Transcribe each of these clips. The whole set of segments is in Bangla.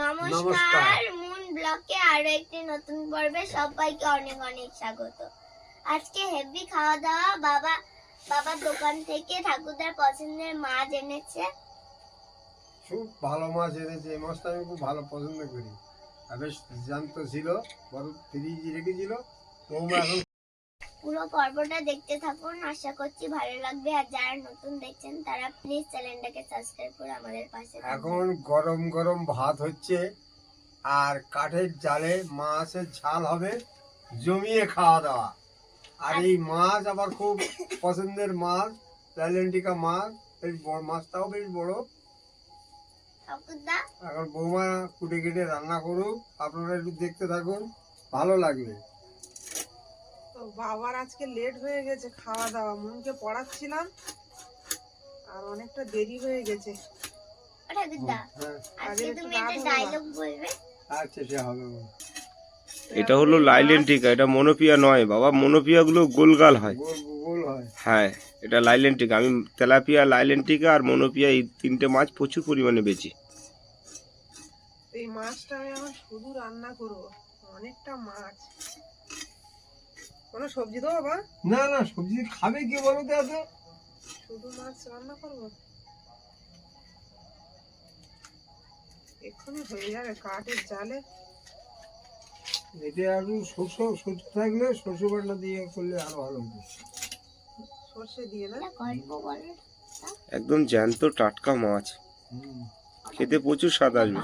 নমস্কার। মুন ব্লকে আরও একটি নতুন পর্বে সবাইকে অনেক অনেক স্বাগত। আজকে হেভি খাওয়া দাওয়া বাবা বাবার দোকান থেকে ঠাকুরদার পছন্দের মাছ এনেছে। খুব ভালো মাছ এনেছে এই মাছটা আমি খুব ভালো পছন্দ করি। আর বেশ জ্যান্ত ছিল বড় ফ্রিজ রেখেছিল এখন পুরো পর্বটা দেখতে থাকুন। আশা করছি ভালো লাগবে। আর যারা নতুন দেখছেন তারা প্লিজ চ্যানেলটাকে সাবস্ক্রাইব করে আমাদের পাশে এখন গরম গরম ভাত হচ্ছে আর কাঠের জালে মাছের ঝাল হবে জমিয়ে খাওয়া দাওয়া। আর এই মাছ আবার খুব পছন্দের মাছ লাইলেন্টিকা মাছ বেশ বড় মাছটাও বেশ বড়। এখন বৌমা কুটে কেটে রান্না করুক আপনারা একটু দেখতে থাকুন ভালো লাগবে। তো বাবার আজকে লেট হয়ে গেছে খাওয়া দাওয়া মনকে পড়াচ্ছিলাম আর অনেকটা দেরি হয়ে গেছে। হ্যাঁ। আচ্ছা। এটা হলো লাইলেন্টিকা এটা মনোপিয়া নয় বাবা মনোপিয়া গুলো গোলগাল হয়। গোল গোল হয়। হ্যাঁ এটা লাইলেন্টিকা আমি তেলাপিয়া লাইলেন্টিকা আর মনোপিয়া এই তিনটে মাছ প্রচুর পরিমাণে বেচি। এই মাছটা আমি এখন শুধু রান্না করব অনেকটা মাছ। কোনো সবজি দেবো বা না না সবজি খাবে কি বলো তো এত শুধু মাছ রান্না করব? এক্ষুনি হয়ে যাবে কাঠের জালে। এটা একটু শস্য শস্য থাকলে শস্য বাটনা দিয়ে করলে আরও ভালো হতো সর্ষে দিয়ে না? একদম জ্যান্ত টাটকা মাছ। খেতে প্রচুর স্বাদ আসবে।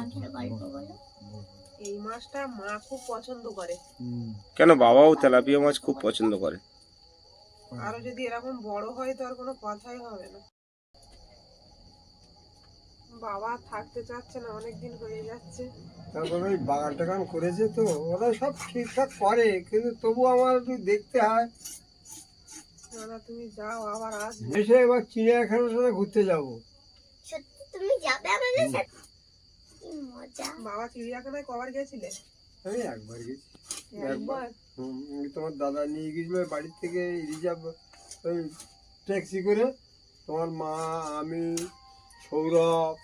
এই মাছটা মা খুব পছন্দ করে। কেন বাবাও তেলাপিয়া মাছ খুব পছন্দ করে? আরও যদি এরকম বড় হয় তো আর কোনো কথাই হবে না। বাবা থাকতে চাচ্ছে না অনেকদিন হয়ে যাচ্ছে। তারপরে ওই বাগান টাগান করেছে তো ওরা সব ঠিকঠাক করে কিন্তু তবু আমার একটু দেখতে হয়। না তুমি যাও আবার আসবে। এসে এবার চিড়িয়াখানার সাথে ঘুরতে যাব। সত্যি তুমি যাবে আমাদের সাথে? মজা। বাবা চিড়িয়াখানায় কবার গেছিলে? আমি একবার গেছি। একবার? তোমার দাদা নিয়ে গেছিল বাড়ির থেকে রিজার্ভ ওই ট্যাক্সি করে। তোমার মা আমি সৌরভ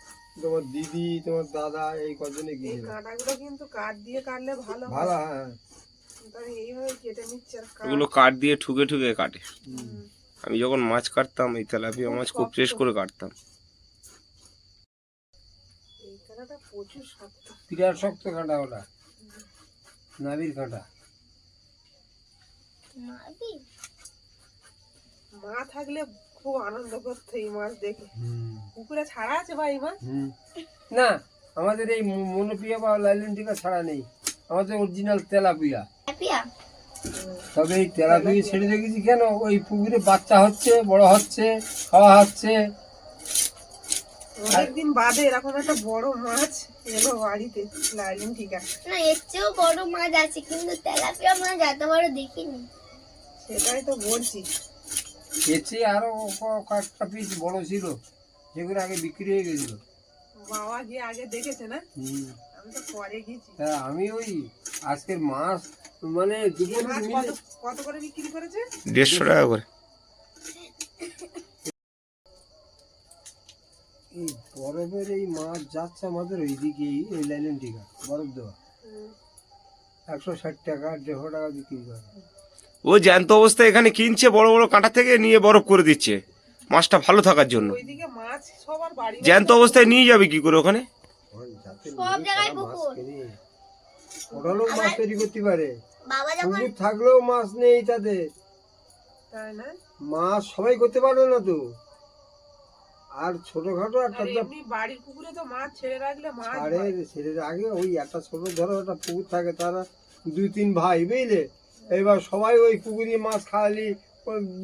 তোমার দিদি তোমার দাদা এই কজনে গিয়েছিল কাঁটাগুলো কিন্তু কাঠ দিয়ে কাটলে ভালো হয়। ভালো হ্যাঁ নিচ্ছে এগুলো কাঠ দিয়ে ঠুকে ঠুকে কাটে। আমি যখন মাছ কাটতাম এই তেলাপিয়া মাছ খুব ফ্রেশ করে কাটতাম এই কাঁটাটা প্রচুর শক্ত বিরাট শক্ত কাঁটা ওটা। নাবির কাঁটা। মা থাকলে খুব আনন্দ করতো এই মাছ দেখে। পুকুরে ছাড়া আছে ভাই মাছ? হুম। না আমাদের এই মনোপিয়া বা লাইলেন্টিকা ছাড়া নেই। আমাদের অরিজিনাল তেলাপিয়া। তবে এই তেলাপিয়া ছেড়ে রেখেছি কেন? ওই পুকুরে বাচ্চা হচ্ছে বড় হচ্ছে খাওয়া হচ্ছে। অনেকদিন বাদে এরকম একটা বড় মাছ এলো বাড়িতে। লাইলেন ঠিক আছে। না এর চেয়েও বড় মাছ আছে কিন্তু তেলাপিয়া মাছ এত বড় দেখিনি। সেটাই তো বলছি। এর চেয়ে আরও কয়েকটা পিস বড় ছিল যেগুলো আগে বিক্রি হয়ে গেছিল। বাবা গিয়ে আগে দেখেছে না? আমি তো পরে আমি ওই আজকের মাছ মানে দুপুর কত করে বিক্রি করেছে? দেড়শো টাকা করে। এই বরফের এই মাছ যাচ্ছে আমাদের ওইদিকেই এই লাইলেন্টিকা বরফ দেওয়া। একশো ষাট টাকা দেড়শো টাকা বিক্রি করে। ও জ্যান্ত অবস্থায় এখানে কিনছে বড় বড় কাঁটা থেকে নিয়ে বরফ করে দিচ্ছে। মাছটা ভালো থাকার জন্য। ওইদিকে মাছ সবার বাড়ি জ্যান্ত অবস্থায় নিয়ে যাবে কি করে ওখানে? তারা মাছ ওটা লোক মাছ তৈরি করতে পারে। বাবা পুকুর থাকলেও মাছ নেই তাদের। মাছ সবাই করতে পারবে না তো। আর ছোটখাটো একটা এমনি বাড়ির পুকুরে তো মাছ ছেড়ে রাখলে মাছ আরে। ছেলের আগে ওই একটা ছোট ধরো একটা পুকুর থাকে তারা দুই তিন ভাই বুঝলে? এবার সবাই ওই পুকুরে মাছ খাওয়ালি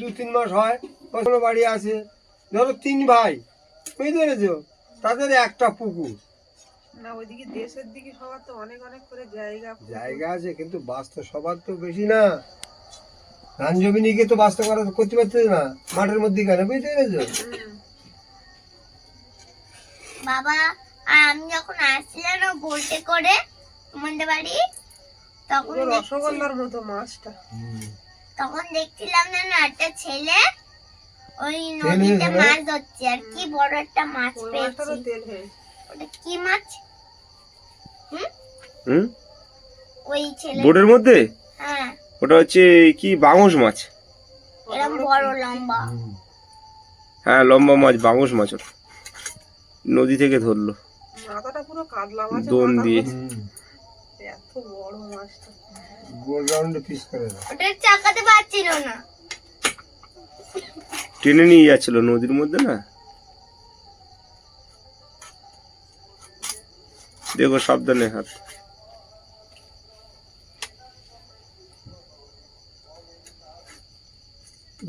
দু তিন মাস হয় কোনো বাড়ি আছে ধরো তিন ভাই বুঝতে পেরেছ? তাদের একটা পুকুর। না ওইদিকে দেশের দিকে সবার তো অনেক অনেক করে জায়গা জায়গা আছে কিন্তু বাস তো সবার তো বেশি না। ধান জমি নিয়ে তো বাস তো করা করতে পারছে না মাঠের মধ্যে কেন বুঝতে পেরেছ। বাবা আর আমি যখন আসছিলাম না বোটে করে তোমাদের বাড়ি? তখন রসগোল্লার মতো মাছটা। তখন দেখছিলাম না না একটা ছেলে ওই নদীতে মাছ ধরছে আর কি বড় একটা মাছ পেয়েছি। ওটা কি মাছ? হুম? ওই ছেলে বোর্ডের মধ্যে? হ্যাঁ। ওটা হচ্ছে কি বাঙুস মাছ? এরকম বড় লম্বা। হ্যাঁ লম্বা মাছ বাঙুস মাছ ওটা। নদী থেকে ধরলো। মাথাটা পুরো কাতলা মাছ দোন দিয়ে। এত বড় মাছটা। গোল রাউন্ডে পিস করে ওটা চাকাতে পারছিল না। টেনে নিয়ে যাচ্ছিল নদীর মধ্যে না? দেখো সাবধানে হাত।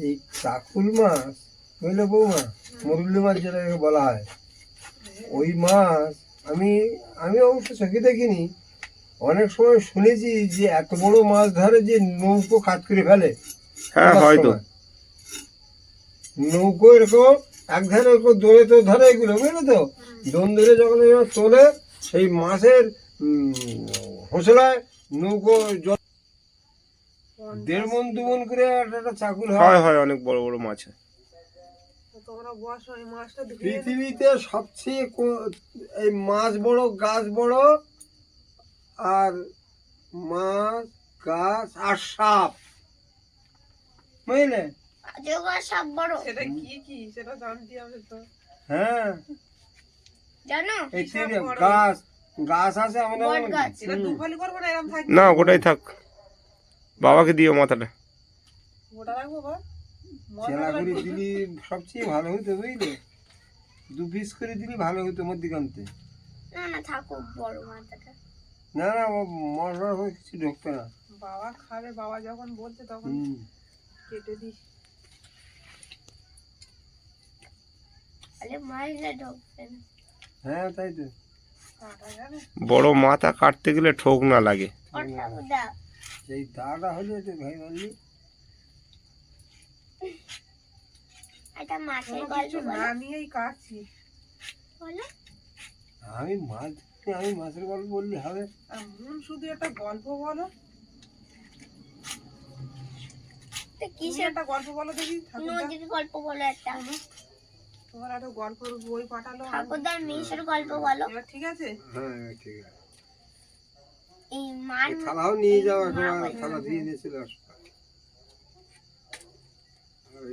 এই চাকুল মাছ বুঝলে বৌমা মুরুলি মাছ যেটাকে বলা হয় ওই মাছ আমি আমি অবশ্য চোখে দেখিনি। অনেক সময় শুনেছি যে এত বড় মাছ ধরে যে নৌকো খাত করে ফেলে। হ্যাঁ হয়তো। নৌকো এরকম এক ধারে এরকম দোলে তো ধরে এগুলো বুঝলে তো? দোন ধরে যখন তোলে সেই মাছের উম, হোসলায় নৌকো জল দেড় মন দু মন করে একটা চাকুল হয়। হয় হয় অনেক বড় বড় মাছ। হয়। তোমরা বসো এই মাছটা পৃথিবীতে সবচেয়ে এই মাছ বড় গাছ বড় আর মাছ গাছ আর সাপ। বুঝলে? অজগর বড়। সেটা কি কি? সেটা জানতে হবে তো। হ্যাঁ। জানো? এই। গাছ গাছ আছে আমাদের এটা দুফালি করব না? এরকম থাকবে? না গোটাই থাক। বাবাকে দিও মাথাটা। গোটা রাখব চেলা করে দিলি সবচেয়ে ভালো হতো বুঝলে? দু পিস করে দিলি ভালো হতো মধ্যিখানতে না না থাকুক বড় মাথাটা। না না ও হয়ে কিছু ঢুকতো না। বাবা খাবে বাবা যখন বলছে তখন কেটে না। হ্যাঁ তাই তো। বড় মাথা কাটতে গেলে ঠোক না লাগে। এই দাটা হলে একটু ভাই বললি এটা মাছের গল্প বলো না নিয়েই কাটছি। বলো। আমি মাছ আমি মাছের গল্প বললে হবে। আর শুধু একটা গল্প বলো। তো কিসের কিসের একটা গল্প বলো দেখি নদীর গল্প বলো একটা। তোমার একটা গল্পের বই পাঠালো। ঠাকুরদার মেষের গল্প বলো। ঠিক আছে? হ্যাঁ ঠিক আছে। এই মার থালাও নিয়ে যাও থালা দিয়ে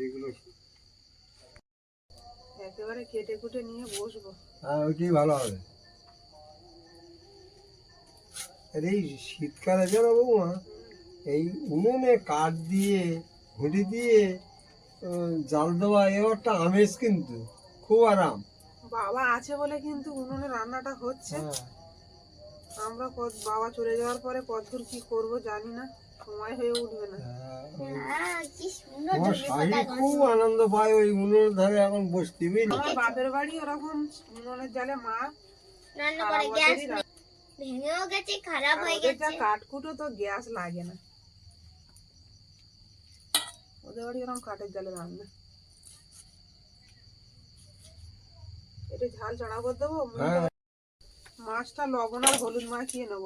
এইগুলো একেবারে কেটে কুটে নিয়ে বসবো। হ্যাঁ ওইটাই ভালো হবে? এই শীতকালে যেন বৌমা এই উনুনে কাঠ দিয়ে ঘুঁটি দিয়ে জাল দেওয়া এ একটা আমেজ কিন্তু খুব আরাম। বাবা আছে বলে কিন্তু উনুনে রান্নাটা হচ্ছে। হ্যাঁ। আমরা বাবা চলে যাওয়ার পরে কতদূর কি করব জানি না। সময় হয়ে উঠবে না। হ্যাঁ, ওই- হ্যাঁ, কি সুন্দর আমার ধনে শাড়ি পাতা খুব গন্ধ। আনন্দ পায় ওই উনুনের ধারে এখন বসতে বুঝলি আমার বাপের বাড়ি ওরকম উনুনের জালে মা রান্না সারা করে গ্যাস বছরই রান্না। ভেঙেও গেছে খারাপ আর হয়ে ওদের যা গেছে কাঠকুটো তো গ্যাস লাগে না। ওদের বাড়ি ওরকম কাঠের জালে রান্না এটা ঝাল চড়া করে দেবো? হ্যাঁ। মাছটা লবণ আর হলুদ মাখিয়ে নেব।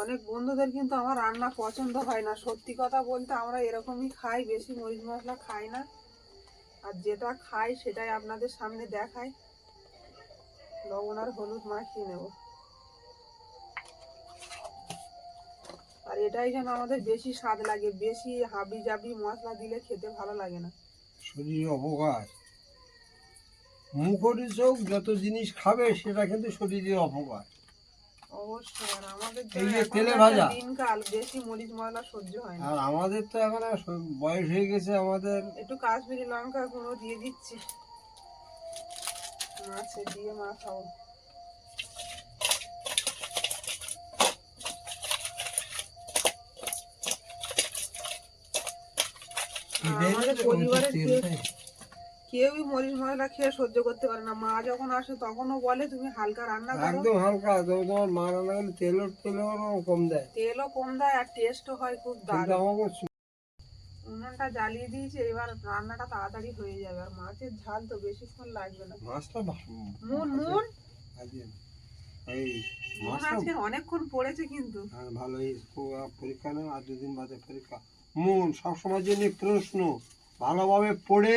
অনেক বন্ধুদের কিন্তু আমার রান্না পছন্দ হয় না। সত্যি কথা বলতে আমরা এরকমই খাই, বেশি মরিচ মশলা খাই না। আর যেটা খাই সেটাই আপনাদের সামনে দেখাই। লবণ আর হলুদ মাখিয়ে নেব। আর এটাই যেন আমাদের বেশি স্বাদ লাগে, বেশি হাবি জাবি মশলা দিলে খেতে ভালো লাগে না। শরীর অপকার। মুখরি চোখ যত জিনিস খাবে, সেটা কিন্তু শরীরের অপকার। অবশ্যই আর আমাদের এই যে তেলে ভাজা। দিনকাল বেশি মরিচ মশলা সহ্য হয় না। আর আমাদের তো এখন বয়স হয়ে গেছে আমাদের। একটু কাশ্মীরি লঙ্কা গুঁড়ো দিয়ে দিচ্ছি। মাছে দিয়ে আমাদের পরিবারের কেউই মরিচ মশলা খেয়ে সহ্য করতে পারে না। মা যখন আসে তখনও বলে তুমি হালকা রান্না করো। একদম হালকা তোমার মা রান্না করলে তেলও তেলও কম দেয়। তেলও কম দেয় আর টেস্টও হয় খুব দারুণ। উনুনটা জ্বালিয়ে দিয়েছি এবার রান্নাটা তাড়াতাড়ি হয়ে যাবে। আর মাছের ঝাল তো বেশিক্ষণ লাগবে না। মাছটা এই মাছটা অনেকক্ষণ পড়েছে কিন্তু। হ্যাঁ, ভালো পরীক্ষা নেই আর দুদিন বাদে পরীক্ষা। মন সবসময় জন্য প্রশ্ন ভালোভাবে পড়ে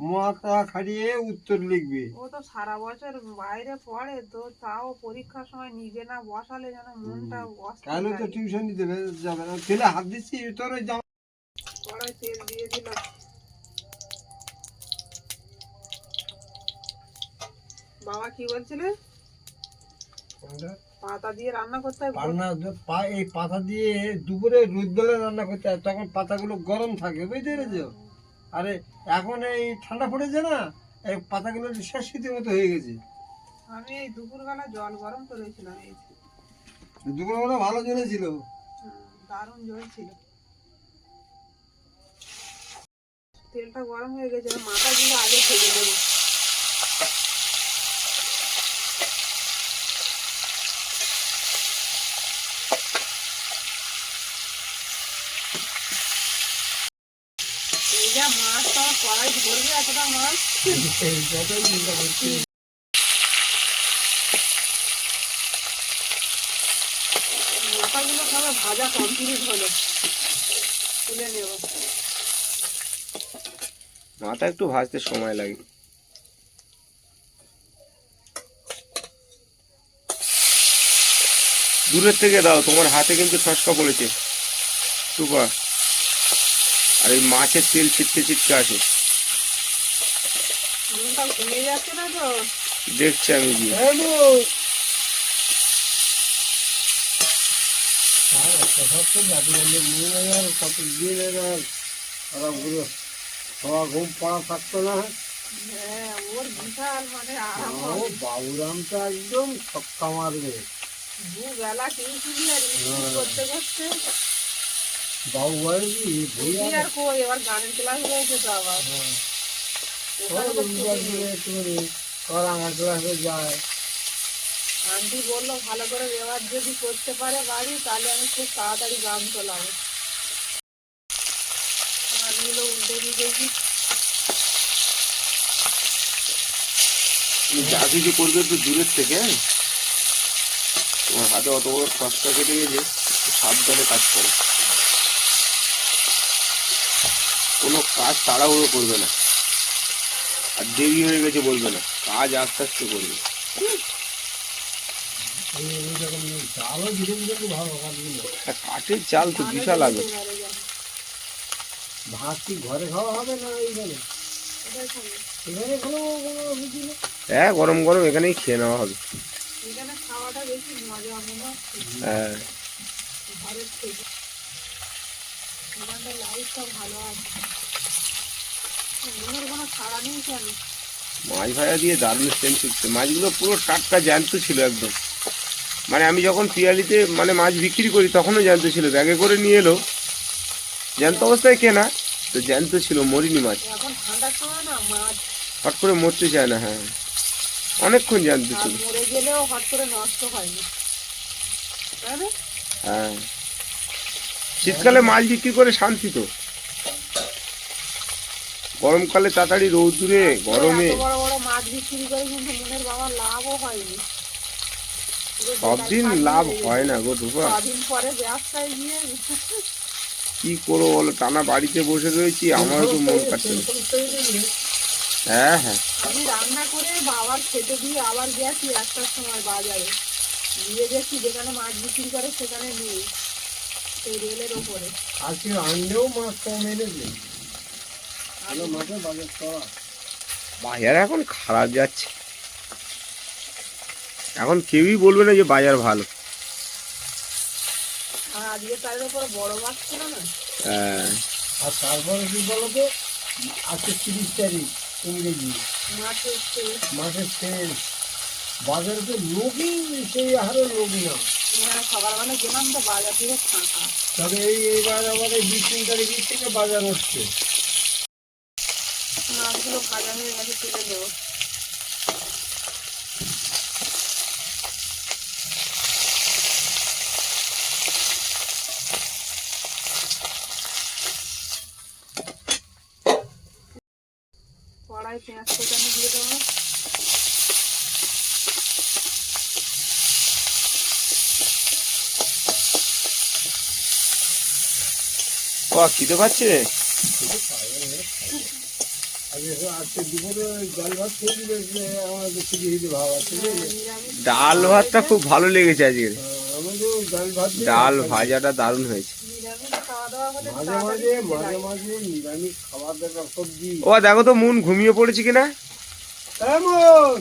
মাথা খাটিয়ে উত্তর লিখবে। ও তো সারা বছর বাইরে পড়ে তো তাও পরীক্ষার সময় নিজে না বসালে যেন মনটা কালও তো টিউশন দিতে যাবে না। ছেলে হাত দিচ্ছি তোর ওই জামা কড়াই তেল দিয়ে দিলাম বাবা কি বলছিলে? পাতা দিয়ে রান্না করতে হয় পান্না পা এই পাতা দিয়ে দুপুরে রোদ বেলা রান্না করতে হয় তখন পাতাগুলো গরম থাকে বুঝতে পেরেছ? আরে এখন এই ঠান্ডা পড়েছে না এই পাতাগুলো শেষ শীতের মতো হয়ে গেছে। আমি এই দুপুরবেলা জল গরম করেছিলাম এই দুপুরবেলা ভালো জ্বলেছিল দারুণ জল ছিল। তেলটা গরম হয়ে গেছে মাথাগুলো আগে ফেলে দেবো এই যা মাছ তো আমার কড়াই ধরবে এতটা সবাই ভাজা কমপ্লিট হলো তুলে নেব মাথা একটু ভাজতে সময় লাগে। দূরের থেকে দাও, তোমার হাতে কিন্তু ছসকা পড়েছে। সুপার। আর এই মাছের তেল ছিটকে ছিটকে আছে নুনটা ঘুমিয়ে যাচ্ছে না তো দেখছি আমি গিয়ে সবার ঘুম পড়া থাকতো না হ্যাঁ ওর বিশাল মানে আরাম ও হবে বাবুরামটা একদম ছক্কা মারবে দুবেলা টিউশনি আর স্কুল করতে করতে বাবু বয়সী বুঝি আর কই এবার গানের ক্লাস রয়েছে তো আবার ওখানে তো ছুটি নেই। আমার ক্লাসে আন্টি বলল ভালো করে এবার যদি করতে পারে বাড়ি তাহলে আমি খুব তাড়াতাড়ি গান চলাবো করবে একটু দূরের থেকে হ্যাঁ? তোমার হাতে অত বড় ছসকা কেটে গেছে সাবধানে কাজ করো কোনো কাজ তাড়াহুড়ো করবে না আর দেরি হয়ে গেছে বলবে না। কাজ আস্তে আস্তে করবে। কাঠের চাল তো বিশাল আগে ভাত কি ঘরে খাওয়া হবে না এইখানে? হ্যাঁ গরম গরম এখানেই খেয়ে নেওয়া হবে। এখানে খাওয়াটা বেশি মজা হচ্ছে হ্যাঁ। ভালো আছে মনের কোনো ছাড়া নেই কেন মাছ ভাজা দিয়ে দারুণ সেন্ট উঠছে মাছগুলো পুরো টাটকা জ্যান্ত ছিল একদম। মানে আমি যখন পিয়ালিতে মানে মাছ বিক্রি করি তখনও জ্যান্ত ছিল। ব্যাগে করে নিয়ে এলো। জ্যান্ত অবস্থায় কেনা তো জ্যান্ত ছিল মরিনি মাছ। হট করে মরতে চায় না হ্যাঁ। অনেকক্ষণ জ্যান্ত ছিল। হ্যাঁ। শীতকালে মাছ বিক্রি করে শান্তি তো। গরমকালে তাড়াতাড়ি রৌদ্রে গরমে। বড় বড় মাছ বিক্রি করে কিন্তু মনের বাবার লাভও হয়নি। সব দিন লাভ হয় না গো ধোপা কদিন পরে ব্যবসায় গিয়ে কি করব বলো টানা বাড়িতে বসে রয়েছি আমারও তো মন কাটছে হ্যাঁ হ্যাঁ। আমি রান্না করে বাবার খেতে দিয়ে আবার গেছি একটার সময় বাজারে। গিয়ে দেখছি যেখানে মাছ বিক্রি করে সেখানে নেই সেই রেলের ওপরে। আজকে আনলেও মাছ কম মাছের বাজার করা। বাজার এখন খারাপ যাচ্ছে। এখন কেউই বলবে না যে বাজার ভালো। হ্যাঁ। আর তারপরে কি বলতো? আজকে তিরিশ তারিখ ইংরেজি মাছের তেল মাসের শেষ। বাজারে তো লোকই সেই হারে লোক না। মানে সকালবেলা গেলাম তো বাজার পুরো ফাঁকা। তবে এই এইবার আবার বিশ তিন তারিখের থেকে বাজার হচ্ছে। মাছগুলো ভাজা হয়ে গেছে তুলে দেবো। কড়াই পেঁয়াজ কোচানো দিয়ে দেবো। খিদে পাচ্ছে দুপুরে ডাল আমার ভাতটা খুব ভালো লেগেছে আজকে ডাল। ভাজাটা দারুণ হয়েছে নিরামিষ খাওয়া দাওয়া হলে মাঝে তাড়াতাড়ি মাঝে খেতে মাঝে লাগে। মাঝে নিরামিষ খাবার দেখা সবজি ও দেখো তো মন ঘুমিয়ে পড়েছে কিনা আমার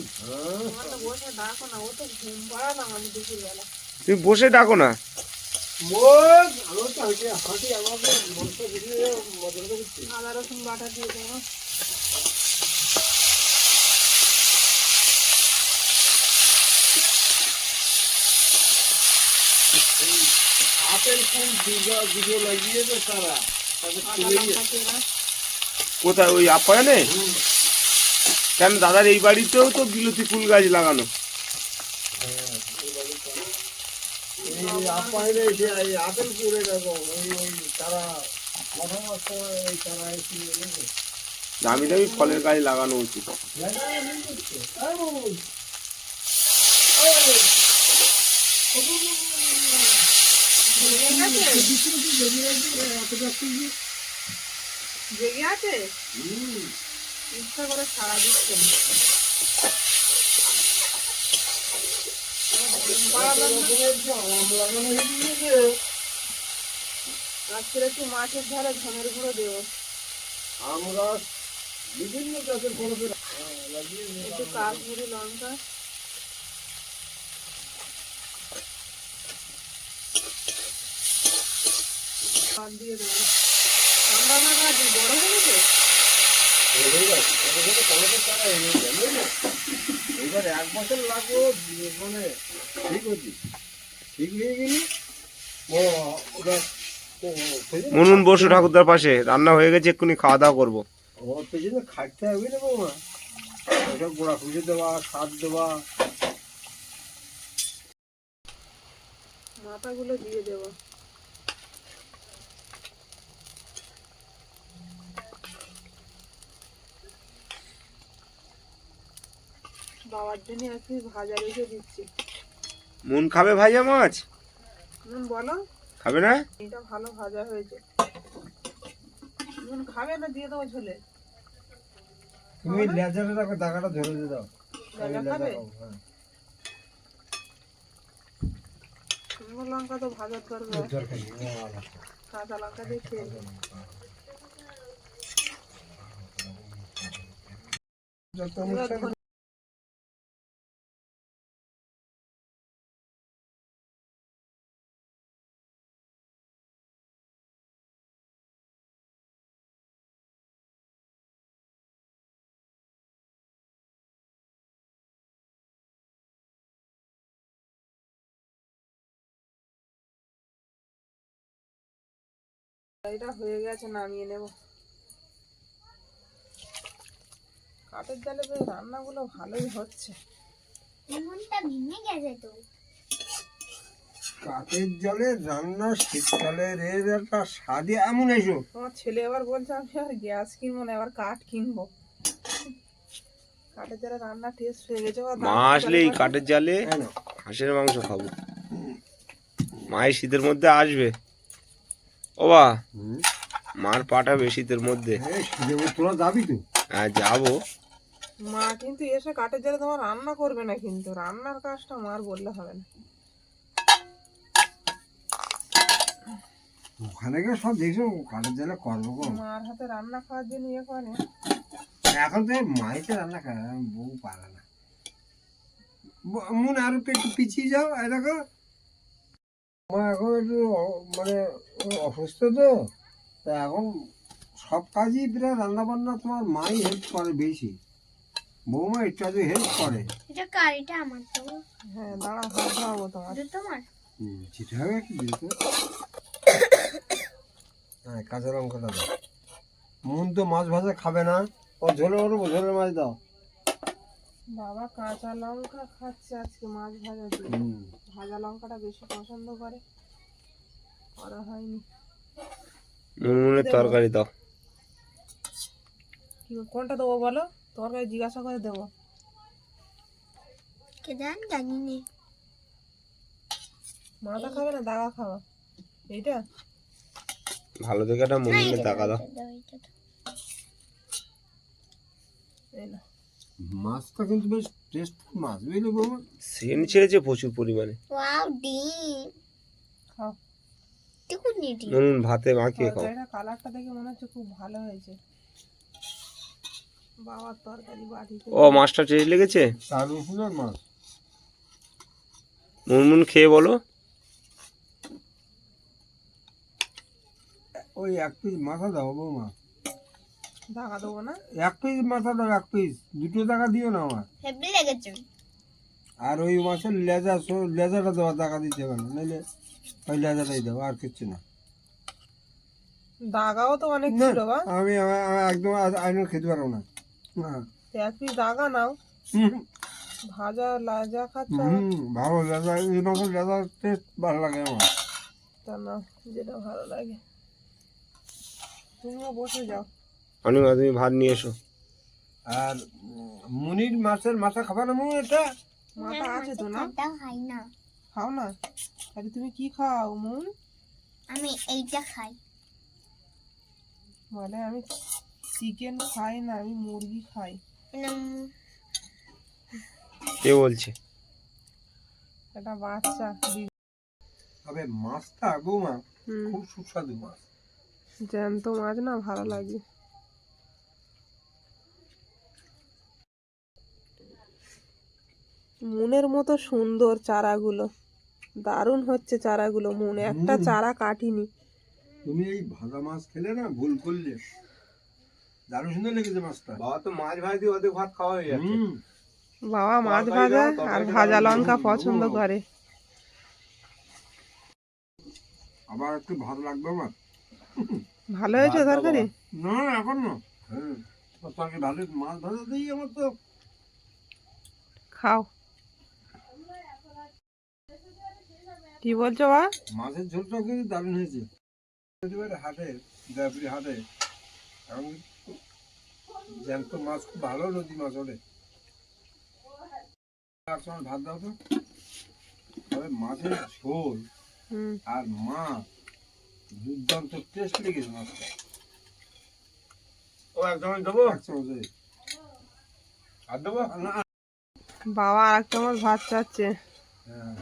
তুমি বসে ডাকো না হাঁটি করছি আদা রসুন বাটা দিয়ে দেবো আপেল ফুল লাগিয়েছে তারা। কোথায় ওই আপ্যায়নে কেন দাদার এই বাড়িতেও তো বিলতি ফুল গাছ লাগানো? আপেল পুরে দেখো ওই ওই তারা প্রথম সময় এই তারা। দামি দামি ফলের গাছ লাগানো উচিত লাগানো নেই করছে। জেগে আছে ইচ্ছা করে সারা দিচ্ছে না। ঘুম পাড়ালাম না। আম লাগানো গিয়েছে। আজকে একটু মাছের ধারে গুঁড়ো বিভিন্ন গাছের লঙ্কা। দিয়ে দেবো। গাছ বড় এবার এক বছর মানে ঠিক হচ্ছে ঠিক হয়ে গেলি ও এবার মনুন বসু ঠাকুরদার পাশে রান্না হয়ে গেছে এক্ষুনি খাওয়া দাওয়া করব। ওর পেছনে খাটতে হবে না বৌমা ওসব গোড়া খুঁজে দেওয়া সার দেওয়া। মাথাগুলো দিয়ে দেবো। বাবার জন্য আজকে ভাজা রেখে দিচ্ছি। মন খাবে ভাজা মাছ? নুন বলো। খাবে না? এটা ভালো ভাজা হয়েছে। নুন খাবে না দিয়ে দেবো ঝোলে। তুমি লেজারে রাখো দাগাটা ধরে দিয়ে দাও হ্যাঁ। লঙ্কা তো ও আলাদা। কাঁচা লঙ্কা দিয়ে খেয়ে যত এটা হয়ে গেছে নামিয়ে নেব। কাঠের জালে বেশ রান্নাগুলো ভালোই হচ্ছে। ভেঙে গেছে তো। কাঠের জলে রান্না শীতকালের এর একটা স্বাদই এমন এসো। তোমার ছেলে এবার বলছে আমি আর গ্যাস কিনবো না এবার কাঠ কিনবো। কাঠের জালে রান্না টেস্ট হয়ে গেছে। মা আসলে এই কাঠের জালে হাঁসের মাংস খাব। মা এই শীতের মধ্যে আসবে। ও বা মার পাটা বেশ শীতের মধ্যে। তোরা যাবি তো? হ্যাঁ যাব। মা কিন্তু এসে কাঠের জালে তোমার রান্না করবে না কিন্তু। রান্নার কাজটা মার বললে হবে না। ওখানে গিয়ে সব দেখছ কাঠের জলে করব গো। মার হাতে রান্না খাওয়ার জন্য ইয়ে করে এখন তো মাইতে রান্না খায় বউ পারে না। মন আরও একটু পিছিয়ে যাও এই দেখো। মা এখন একটু মানে অসুস্থ তো তা এখন সব কাজই প্রায় রান্না বান্না তোমার মাই হেল্প করে বেশি। বৌমা একটু আধটু হেল্প করে। এটা কারিটা আমার তো। হ্যাঁ দাঁড়া হাত ধোয়াবো তোমার তোমার? হুম চিঠি হবে দিতে হ্যাঁ কাঁচা লঙ্কাটা দাও। মন তো মাছ ভাজা খাবে না। ও ঝোলে ওর ঝোলের মাছ দাও। বাবা কাঁচা লঙ্কা খাচ্ছে আজকে মাছ ভাজা দিয়ে। ভাজা লঙ্কাটা বেশি পছন্দ করে। করা হয়নি। মুনমুনের তরকারি দাও। কোনটা দেবো বলো? তোমার কাছে জিজ্ঞাসা করে দেবো। কে দেন জানি নে মাথা খাবে না দাগা খাওয়া এইটা? ভালো দেখে একটা দাও, এটা দাও। এই না মাছটা কিন্তু বেশ টেস্ট মাছ বুঝলি বৌমা? সেন্ট ছেড়েছে প্রচুর পরিমাণে। ওয়াও ডিম। খাও। দেখুন নি ডিম। নুন ভাতে মাখিয়ে খাও। কালারটা দেখে মনে হচ্ছে খুব ভালো হয়েছে। বাবার তরকারি বাড়িতে ও মাছটা টেস্ট লেগেছে? দারুণ সুন্দর মাছ। মুনমুন খেয়ে বলো। ওই এক পিস মাথা দাও বৌমা। ঢাকা দেবো না। এক পিস মাথা দাও এক পিস দুটো টাকা দিও না আমার হেভি লেগেছে। আর ওই মাছের লেজা সো- লেজাটা দেওয়া টাকা দিতে হবে না নইলে ওই লেজাটাই দাও আর কিচ্ছু না। দাগাও তো অনেক ছিল বা? আমি একদম আইনের খেতে পারব না। হ্যাঁ। এক পিস দাগা নাও। ভাজা লাজা খাচ্ছ? হুম, ভালো লেজা এই মাছের লেজার টেস্ট ভালো লাগে আমার। তা না যেটা ভালো লাগে। তুমিও বসে যাও। অনিমা তুমি ভাত নিয়ে এসো। আর মুনির মাছের মাথা খাবার না মুনি এটা? মাথা আছে তো না? খাই না। খাও না? আরে তুমি কি খাও মন? আমি এইটা খাই। বলে আমি চিকেন খাই না আমি মুরগি খাই। কে বলছে? এটা বাচ্চা তবে মাছটা বৌমা হুম, খুব সুস্বাদু মাছ। জ্যান্ত মাছ না ভালো লাগে। মনের মতো সুন্দর চারাগুলো। দারুণ হচ্ছে চারাগুলো মন একটা। চারা কাটিনি। তুমি এই ভাজা মাছ খেলে না ভুল করলে। দারুণ সুন্দর লেগেছে মাছটা। বাবা তো মাছ ভাজ দিয়ে অর্ধেক ভাত খাওয়া হয়ে হুম। বাবা মাছ ভাজা আর ভাজা লঙ্কা পছন্দ করে। আবার একটু ভালো লাগবে আমার। ভালো হয়েছে তরকারি? না না এখন না। হ্যাঁ তরকারি ভালো মাছ ভাজা দিই আমার তো খাও। কি বলছো বা মাছের ঝোলটাও কিন্তু দারুণ হয়েছে। হাটে জয়পুরি হাটে। এখন জ্যান্ত মাছ খুব ভালো নদী মাছ ওঠে। আর সময় ভাত দাও তো। তবে মাছের ঝোল হুম। আর মাছ দুর্দান্ত টেস্ট লেগেছে মাছটা। ও এক চামচ দেবো? এক চামচে। আর দেবো? না। বাবা আর এক চামচ ভাত চাচ্ছে। হ্যাঁ।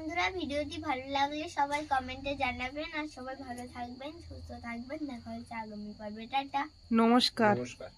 বন্ধুরা ভিডিওটি ভালো লাগলে সবাই কমেন্টে জানাবেন আর সবাই ভালো থাকবেন সুস্থ থাকবেন। দেখা হচ্ছে আগামী পর্বে। টাটা। নমস্কার। নমস্কার।